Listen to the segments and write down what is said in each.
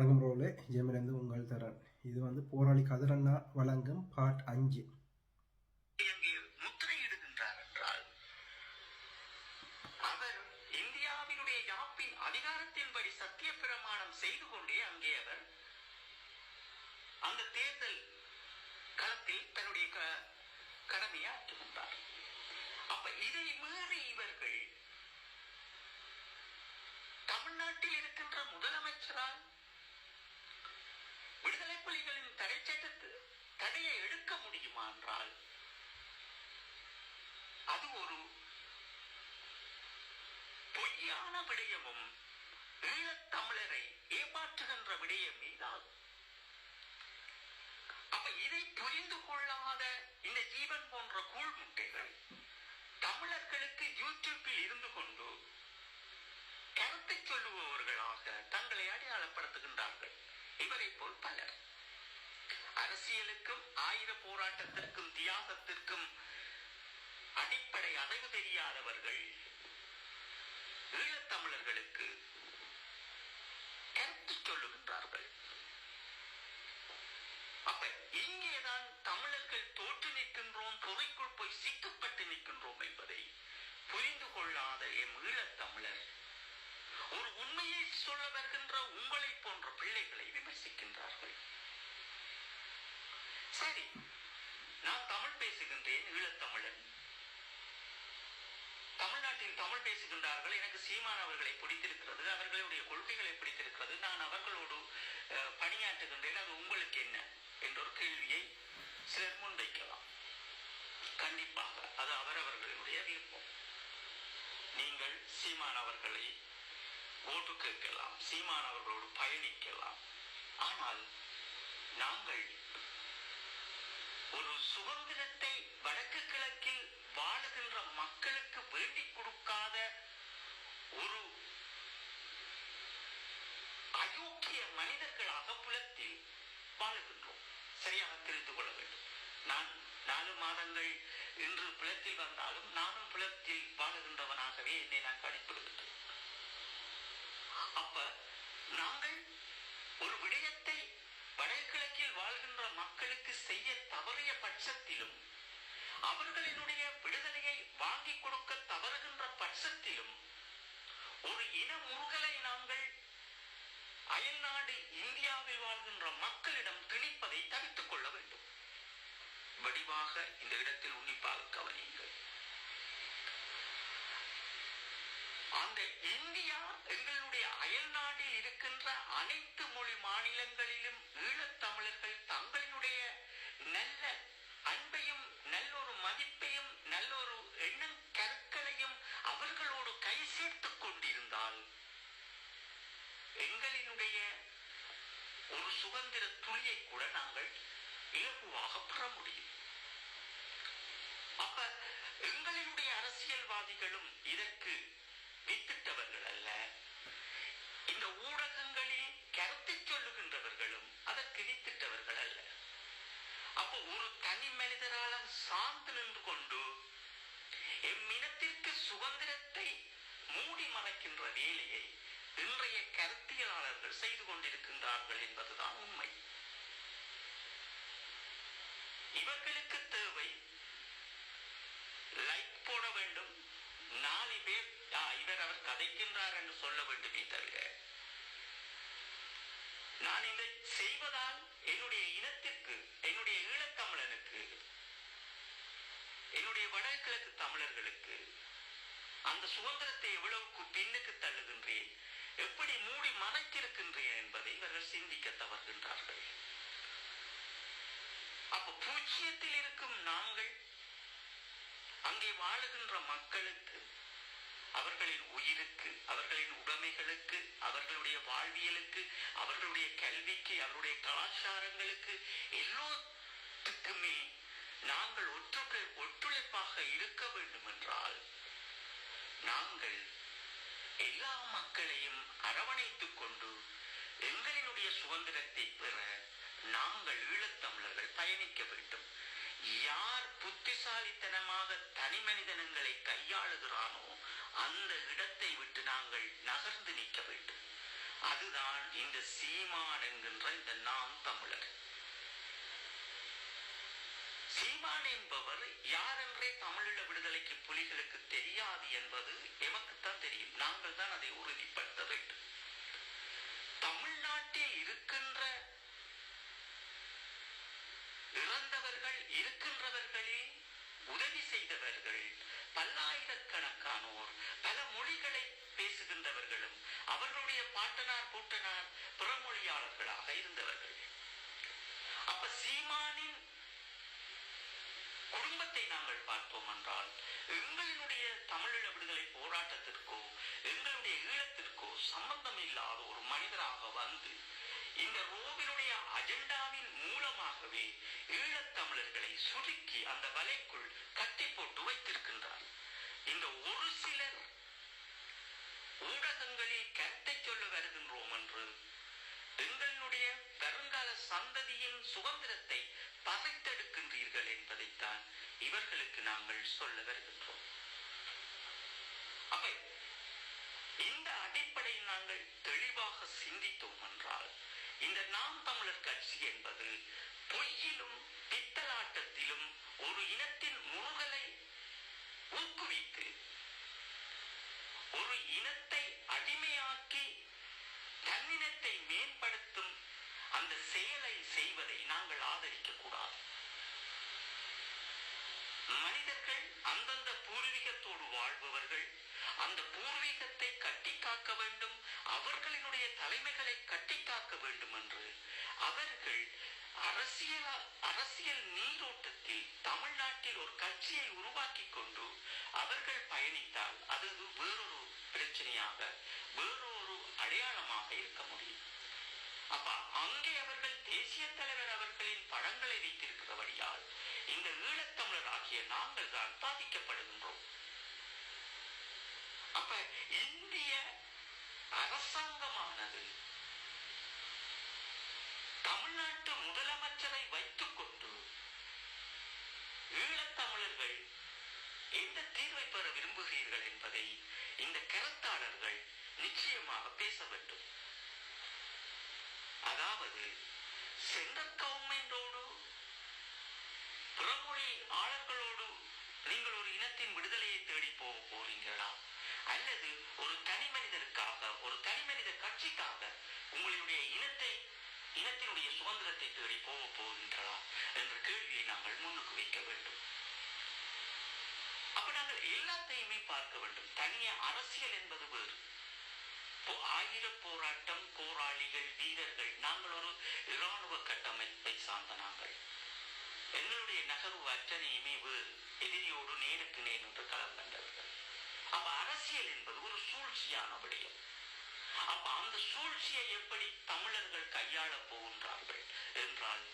வணக்கம் ரோலே ஜெமிலிருந்து உங்கள் தரன் இது வந்து போராளி கதிரண்ணா வழங்கும் பார்ட் அஞ்சு அதிகாரத்தின்படி சத்திய பிரமாணம் செய்து கொண்டே அங்கே அவர் அந்த தேர்தல் களத்தில் தன்னுடைய க- கடமையை ஆற்றுகின்றார். அப்ப இதை மீறி இவர்கள் தமிழ்நாட்டில் இருக்கின்ற முதலமைச்சரால் விடுதலை புலிகளின் தடை சட்டத்து தடையை எடுக்க முடியுமா என்றால் அது ஒரு பொய்யான விடயமும் ஈழத்தமிழரை ஏமாற்றுகின்ற விடயமே ஆகும் அப்ப இதை புரிந்து கொள்ளாத இந்த ஜீவன் போன்ற கூழ்முட்டைகள் தமிழர்களுக்கு யூடியூப்பில் இருந்து கொண்டு கருத்தை சொல்லுபவர்களாக தங்களை அடையாளப்படுத்துகின்றார்கள் இவரை போல் பலர் அரசியலுக்கும் ஆயுத போராட்டத்திற்கும் தியாகத்திற்கும் அடிப்படை அறிவு தெரியாதவர்கள் ஈழத்தமிழர்களுக்கு கருத்து சொல்லுகின்றார்கள். அப்ப இங்கேதான் தமிழர்கள் தோற்று நிற்கின்றோம் பொறைக்குள் போய் சிக்கப்பட்டு நிற்கின்றோம் என்பதை புரிந்து கொள்ளாத எம் ஈழத்தமிழர் ஒரு உண்மையை சொல்ல வருகின்ற உங்களை போன்ற பிள்ளைகளை விமர்சிக்கின்றார்கள். சரி நான் தமிழ் பேசுகின்றேன் ஈழத்தமிழன். தமிழ்நாட்டில் தமிழ் பேசுகின்றார்கள். எனக்கு சீமான் அவர்களை பிடித்திருக்கிறது அவர்களுடைய கொள்கைகளை பிடித்திருக்கிறது. நான் அவர்களோடு அஹ், பணியாற்றுகின்றேன். அது உங்களுக்கு என்ன என்ற ஒரு கேள்வியை சிலர் முன்வைக்கலாம். கண்டிப்பாக அது அவரவர்களுடைய விருப்பம். நீங்கள் சீமான் அவர்களை ஓட்டு கேட்கலாம் சீமான் அவர்களோடு பயணிக்கலாம். ஆனால் நாங்கள் ஒரு சுதந்திரத்தை வடக்கு கிழக்கில் வாழுகின்ற மக்களுக்கு வேண்டிக் கொடுக்காத ஒரு அயோக்கிய மனிதர்களாக புலத்தில் வாழுகின்றோம். சரியாக தெரிந்து கொள்ள வேண்டும். நான் நாலு மாதங்கள் இன்று புலத்தில் வந்தாலும் நானும் புலத்தில் வாழுகின்றவனாகவே என்னை நான் கணிப்பிடுகின்றேன் அப்ப நாங்கள் ஒரு விடயத்தை வாழ்கின்ற மக்களுக்கு செய்ய தவறிய பட்சத்திலும் அவர்களினுடைய விடுதலையை வாங்கிக் கொடுக்க தவறுகின்ற பட்சத்திலும் ஒரு இன முருகலை நாங்கள் அயல்நாடு இந்தியாவில் வாழ்கின்ற மக்களிடம் திணிப்பதை தவித்துக் கொள்ள வேண்டும். வடிவாக இந்த இடத்தில் உன்னிப்பாக கவனியுங்கள். அந்த இந்தியா எங்களுடைய அயல் நாட்டில் இருக்கின்ற அனைத்து மொழி மாநிலங்களிலும் ஈழத்தமிழர்கள் தங்களினுடைய நல்ல அன்பையும் நல்ல ஒரு மதிப்பையும் நல்ல ஒரு எண்ணம் கற்களையும் அவர்களோடு கை சேர்த்துக் கொண்டிருந்தால் எங்களினுடைய ஒரு சுதந்திர துளியை கூட நாங்கள் இலகுவாக பெற முடியும். அப்ப எங்களினுடைய அரசியல்வாதிகளும் இதற்கு வித்திட்டவர்கள் அல்ல இந்த ஊடகங்களில் கருத்தை சொல்லுகின்றவர்களும் அதற்கு வித்திட்டவர்கள் அல்ல அப்போ ஒரு தனி மனிதரால சார்ந்து நின்று கொண்டு எம் இனத்திற்கு சுதந்திரத்தை மூடி மறைக்கின்ற வேலையை இன்றைய கருத்தியலாளர்கள் செய்து கொண்டிருக்கின்றார்கள் என்பதுதான் உண்மை. இவர்களுக்கு தேவை லைக் போட வேண்டும். நாலு பேர் இவர் அவர் கதைக்கின்றார் என்று சொல்ல வேண்டுமே தவிர நான் இதை செய்வதால் என்னுடைய இனத்திற்கு என்னுடைய ஈழத்தமிழனுக்கு என்னுடைய வடகிழக்கு தமிழர்களுக்கு அந்த சுதந்திரத்தை எவ்வளவுக்கு பின்னுக்கு தள்ளுகின்றேன்? எப்படி மூடி மறைத்திருக்கின்றேன் என்பதை இவர்கள் சிந்திக்க தவறுகின்றார்கள். அப்ப பூஜ்ஜியத்தில் இருக்கும் நாங்கள் அங்கே வாழுகின்ற மக்களுக்கு அவர்களின் உயிருக்கு அவர்களின் உடைமைகளுக்கு அவர்களுடைய வாழ்வியலுக்கு அவர்களுடைய கல்விக்கு அவருடைய கலாச்சாரங்களுக்கு எல்லோத்துக்குமே நாங்கள் ஒற்று ஒத்துழைப்பாக இருக்க வேண்டும் என்றால் நாங்கள் எல்லா மக்களையும் அரவணைத்துக் கொண்டு எங்களினுடைய சுதந்திரத்தை பெற நாங்கள் ஈழத்தமிழர்கள் பயணிக்க வேண்டும். யார் புத்திசாலித்தனமாக தனி மனிதனங்களை கையாளுகிறானோ அந்த இடத்தை விட்டு நாங்கள் நகர்ந்து நிற்க வேண்டும். அதுதான் இந்த சீமான் என்கின்ற இந்த நாம் தமிழர். சீமான் என்பவர் யார் என்றே தமிழீழ விடுதலைக்கு புலிகளுக்கு தெரியாது என்பது எமக்குத்தான் தெரியும். நாங்கள் தான் அதை உறுதிப்படுத்த வேண்டும். தமிழ்நாட்டில் இருக்கின்ற இறந்தவர்கள் இருக்கின்றவர்களே உதவி செய்தவர்கள் பல்லாயிரக்கணக்கானோர் பல மொழிகளை பேசுகின்றவர்களும் அவர்களுடைய பாட்டனார் கூட்டனார் பிறமொழியாளர்களாக இருந்தவர்கள். அப்ப சீமானின் குடும்பத்தை நாங்கள் பார்ப்போம் என்றால் எங்களுடைய தமிழீழ விடுதலை போராட்டத்திற்கோ எங்களுடைய ஈழத்திற்கோ சம்பந்தம் இல்லாத ஒரு மனிதராக வந்து இந்த ரோவினுடைய அஜெண்டாவின் மூலமாகவே ஈழத்தமிழர்களை சுருக்கி அந்த வலைக்குள் கட்டி போட்டு வைத்திருக்கின்றார். இந்த ஒரு சிலர் ஊடகங்களில் கருத்தை சொல்ல வருகின்றோம் என்று எங்களுடைய வருங்கால சந்ததியின் சுதந்திரத்தை நாங்கள் சொல்ல வருகின்றோம். அப்ப இந்த அடிப்படையில் நாங்கள் தெளிவாக சிந்தித்தோம் என்றால் இந்த நாம் தமிழர் கட்சி என்பது பொய்யிலும் பித்தலாட்டத்திலும் ஒரு இனத்தின் முருகலை ஊக்குவித்து ஒரு இனத்தை அடிமையாக்கி தன்னினத்தை மேம்படுத்தும் அந்த செயலை செய்வதை நாங்கள் ஆதரிக்கிறோம். மனிதர்கள் அந்தந்த பூர்வீகத்தோடு வாழ்பவர்கள். அந்த பூர்வீகத்தை கட்டி காக்க வேண்டும் அவர்களினுடைய தலைமைகளை கட்டி காக்க வேண்டும் என்று அவர்கள் அரசியல் அரசியல் நீரோட்டத்தில் தமிழ்நாட்டில் ஒரு கட்சியை உருவாக்கி கொண்டு அவர்கள் பயணித்தால் அது வேறொரு பிரச்சனையாக வேறொரு அடையாளமாக இருக்க முடியும். அப்ப அங்கே அவர்கள் தேசிய தலைவர் அவர்களின் படங்களை வைத்திருக்கிறபடியால் இந்த ஈழ ஆகிய நாங்கள் தான் பாதிக்கப்படுகின்றோம். அப்ப இந்திய அரசாங்கமானது தமிழ்நாட்டு முதலமைச்சரை வைத்துக் கொண்டு ஈழத்தமிழர்கள் எந்த தீர்வை பெற விரும்புகிறீர்கள் என்பதை இந்த கருத்தாளர்கள் நிச்சயமாக பேச வேண்டும். அதாவது சென்ட்ரல் கவர்மெண்டோடு பிறமொழி ஆழங்களோடு நீங்கள் ஒரு இனத்தின் விடுதலையை தேடி போக போறீங்களா அல்லது ஒரு தனி மனிதனுக்காக ஒரு தனி மனித கட்சிக்காக உங்களுடைய இனத்தை இனத்தினுடைய சுதந்திரத்தை தேடி போக போகின்றா என்ற கேள்வியை நாங்கள் முன்னுக்கு வைக்க வேண்டும். அப்ப நாங்கள் எல்லாத்தையுமே பார்க்க வேண்டும். தனிய அரசியல் என்பது வேறு. போ- ஆயுத போராட்டம் போராளிகள் வீரர்கள் நாங்கள் ஒரு இராணுவ கட்டமைப்பை சார்ந்த நாங்கள். எங்களுடைய நகர்வு அத்தனையுமே இமைவு எதிரியோடு நேருக்கு நேர் என்று களம் கண்டவர்கள் அப்ப அரசியல் என்பது ஒரு சூழ்ச்சியான விடயம். அப்ப அந்த சூழ்ச்சியை எப்படி தமிழர்கள் கையாள போகின்றார்கள் என்றால்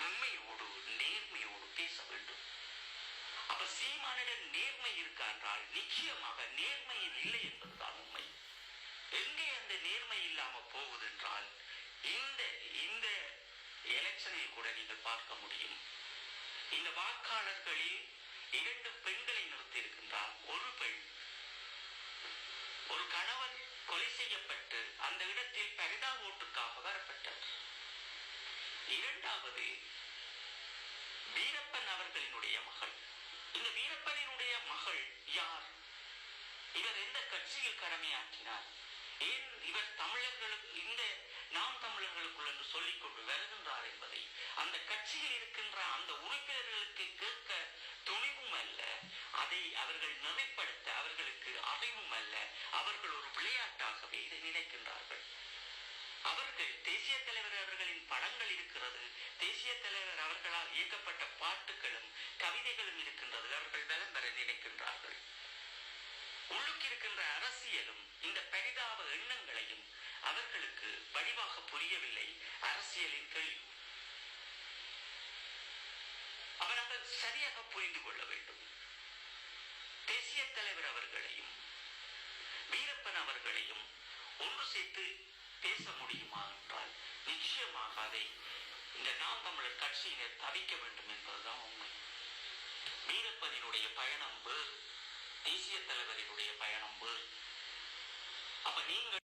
உண்மையோடு நேர்மையோடு பேச வேண்டும். அப்ப சீமானிடம் நேர்மை இருக்கா என்றால் நிச்சயமாக நேர்மையில் இல்லை என்பதுதான் உண்மை. எங்கே அந்த நேர்மை இல்லாம போகுது என்றால் இந்த இந்த எலெக்ஷனில் கூட நீங்கள் பார்க்க முடியும். இந்த வாக்காளர்களில் இரண்டு பெண்களை நிறுத்தி இருக்கின்றார் ஒரு பெண். ஒரு கணவன் கொலை செய்யப்பட்டு அந்த இடத்தில் பரிதா ஓட்டுக்காக வரப்பட்டார். இரண்டாவது வீரப்பன் அவர்களினுடைய மகள். இந்த வீரப்பனினுடைய மகள் யார்? இவர் எந்த கட்சியில் கடமையாற்றினார்? ஏன் இவர் தமிழர்களுக்கு இந்த நாம் தமிழர்களுக்குள் என்று சொல்லிக் கொண்டு வருகின்றார் என்பதை அந்த கட்சியில் இருக்கின்ற அந்த உறுப்பினர்களுக்கு கேட்க துணிவும் அல்ல அதை அவர்கள் நெறிப்படுத்த அவர்களுக்கு அறிவும் அல்ல அவர்கள் ஒரு விளையாட்டாகவே இதை நினைக்கின்றார்கள். அவர்கள் தேசிய தலைவர் அவர்களின் படங்கள் இருக்கிறது தேசிய தலைவர் அவர்களால் இயக்கப்பட்ட பாட்டுகளும் கவிதைகளும் இருக்கின்றது அவர்கள் பலம் பெற நினைக்கின்றார்கள். உள்ளுக்கு இருக்கின்ற அரசியலும் இந்த பரிதாப எண்ணங்களையும் அவர்களுக்கு வடிவாக புரியவில்லை. அரசியலின் தெளிவு. அவர்கள் சரியாக புரிந்து கொள்ள வேண்டும். தேசிய தலைவர் அவர்களையும் வீரப்பன் அவர்களையும் ஒன்று சேர்த்து பேச முடியுமா என்றால் நிச்சயமாக அதை இந்த நாம் தமிழர் கட்சியினர் தவிக்க வேண்டும் என்பதுதான் உண்மை. வீரப்பனினுடைய பயணம் வேறு. தேசிய தலைவரினுடைய பயணம் வேறு. அப்ப நீங்கள்